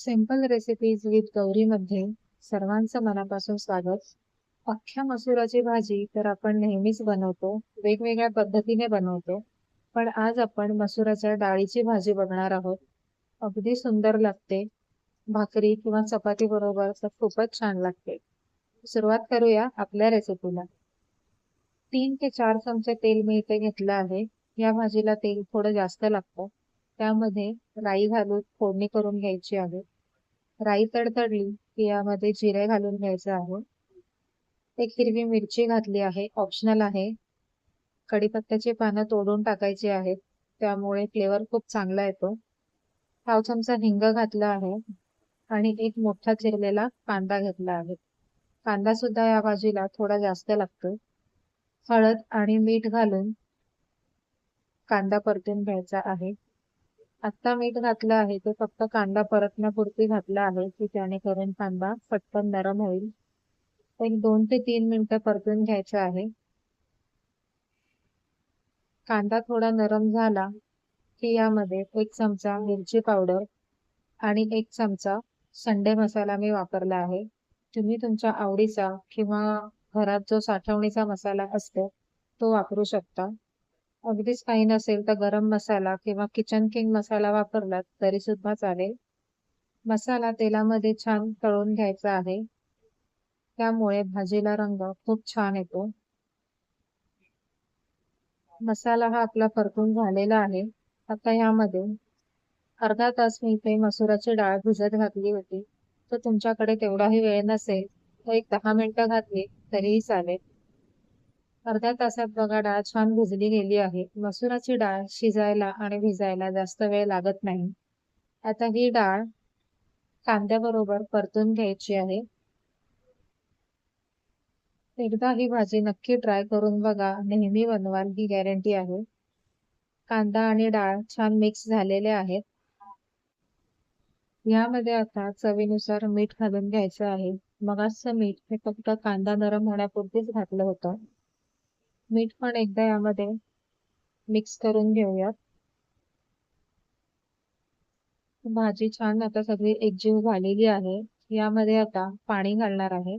Simple recipes with गौरीमध्ये सर्वांचं मनापासून स्वागत. अख्ख्या मसुराची भाजी तर आपण नेहमीच बनवतो वेगवेगळ्या पद्धतीने बनवतो पण आज आपण मसुराच्या डाळीची भाजी बघणार आहोत. अगदी सुंदर लागते. भाकरी किंवा चपाती बरोबर तर खूपच छान लागते. सुरुवात करूया आपल्या रेसिपीला तीन ते चार चमचे तेल मी इथे घेतलं आहे. या भाजीला तेल थोडं जास्त लागतं. त्यामध्ये राई घालून फोडणी करून घ्यायची आहे. राई तडतडली की यामध्ये जिरे घालून घ्यायचं आहे. एक हिरवी मिरची घातली आहे ऑप्शनल आहे. कढीपत्त्याची पानं तोडून टाकायची आहेत त्यामुळे फ्लेवर खूप चांगला येतो. पाव चमचा हिंग घातला आहे आणि एक मोठा चिरलेला कांदा घेतला आहे. कांदा सुद्धा या भाजीला थोडा जास्त लागतो. हळद आणि मीठ घालून कांदा परतून घ्यायचा आहे. आत्ता मीठ घातलं आहे ते फक्त कांदा परतण्यापुरती घातला आहे की त्याने करून कांदा पटकन नरम होईल. एक दोन ते तीन मिनिटं परतून घ्यायचं आहे. कांदा थोडा नरम झाला की यामध्ये एक चमचा मिरची पावडर आणि एक चमचा संडे मसाला मी वापरला आहे. तुम्ही तुमच्या आवडीचा किंवा घरात जो साठवणीचा मसाला असतो तो वापरू शकता. अगदीच काही नसेल तर गरम मसाला किंवा किचन किंग मसाला वापरलात तरी सुद्धा चालेल. मसाला तेलामध्ये छान तळून घ्यायचा आहे. त्यामुळे भाजीला रंग खूप छान येतो. मसाला हा आपला परतून झालेला आहे. आता यामध्ये अर्धा तास मी इथे मसुराची डाळ भिजत घातली होती. तर तुमच्याकडे तेवढाही वेळ नसेल तर एक दहा मिनिटं घातली तरीही चालेल. अर्ध्या तासात बघा डाळ छान भिजली गेली आहे. मसुराची डाळ शिजायला आणि भिजायला जास्त वेळ लागत नाही. आता ही डाळ कांद्याबरोबर परतून घ्यायची आहे. एकदा ही भाजी नक्की ट्राय करून बघा. नेहमी बनवाल ही गॅरंटी आहे. कांदा आणि डाळ छान मिक्स झालेले आहेत. यामध्ये आता चवीनुसार मीठ घालून घ्यायचं आहे. मगाच मीठ हे फक्त कांदा नरम होण्यापुरतीच घातलं होतं. मीठ पण एकदा यामध्ये मिक्स करून घेऊयात. भाजी छान आता सगळी एकजीव झालेली आहे. यामध्ये आता पाणी घालणार आहे.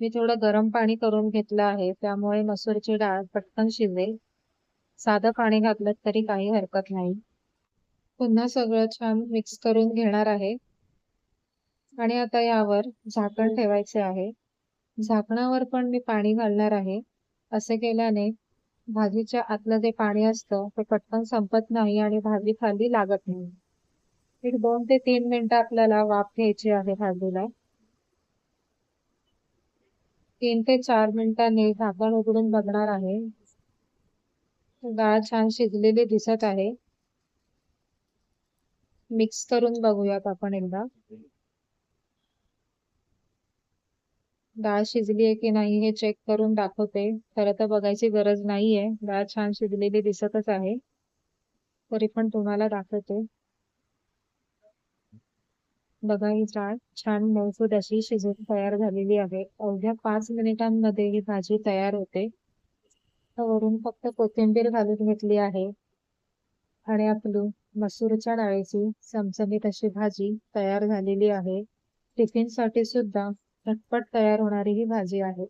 मी थोडं गरम पाणी करून घेतलं आहे. त्यामुळे मसूरची डाळ पटकन शिजेल. साधं पाणी घातलं तरी काही हरकत नाही. पुन्हा सगळं छान मिक्स करून घेणार आहे. आणि आता यावर झाकण ठेवायचे आहे. झाकणावर पण मी पाणी घालणार आहे. असे केल्याने भाजीच्या आतलं जे पाणी असतं ते पटकन संपत नाही आणि भाजी खाली लागत नाही. एक दोन ते तीन मिनिटं आपल्याला वाफ घ्यायची आहे भाजीला. तीन ते चार मिनिटांनी झाकण उघडून बघणार आहे. डाळ छान शिजलेली दिसत आहे. मिक्स करून बघूयात आपण एकदा. डाळ शिजली आहे की नाही हे चेक करून दाखवते. खरं तर बघायची गरज नाहीये. डाळ छान शिजलेली दिसतच आहे. तरी पण तुम्हाला दाखवते. बघा ही डाळ छान मौसूद अशी शिजून तयार झालेली आहे. अवघ्या पाच मिनिटांमध्ये ही भाजी तयार होते. वरून फक्त कोथिंबीर घालून घेतली आहे. आणि आपली मसूरच्या डाळीची चमचमीत अशी भाजी तयार झालेली आहे. टिफिनसाठी सुद्धा झटपट तयार होणारी ही भाजी आहे.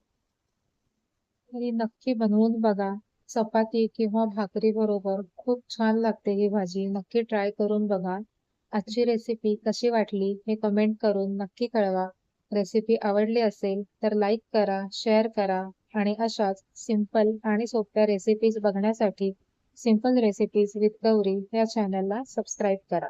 आणि नक्की बनवून बघा. चपाती किंवा भाकरी बरोबर खूप छान लागते ही भाजी. नक्की ट्राय करून बघा. आजची रेसिपी कशी वाटली हे कमेंट करून नक्की कळवा. रेसिपी आवडली असेल तर लाईक करा शेअर करा आणि अशाच सिंपल आणि सोप्या रेसिपीज बघण्यासाठी सिंपल रेसिपीज विथ गौरी या चॅनलला सबस्क्राईब करा.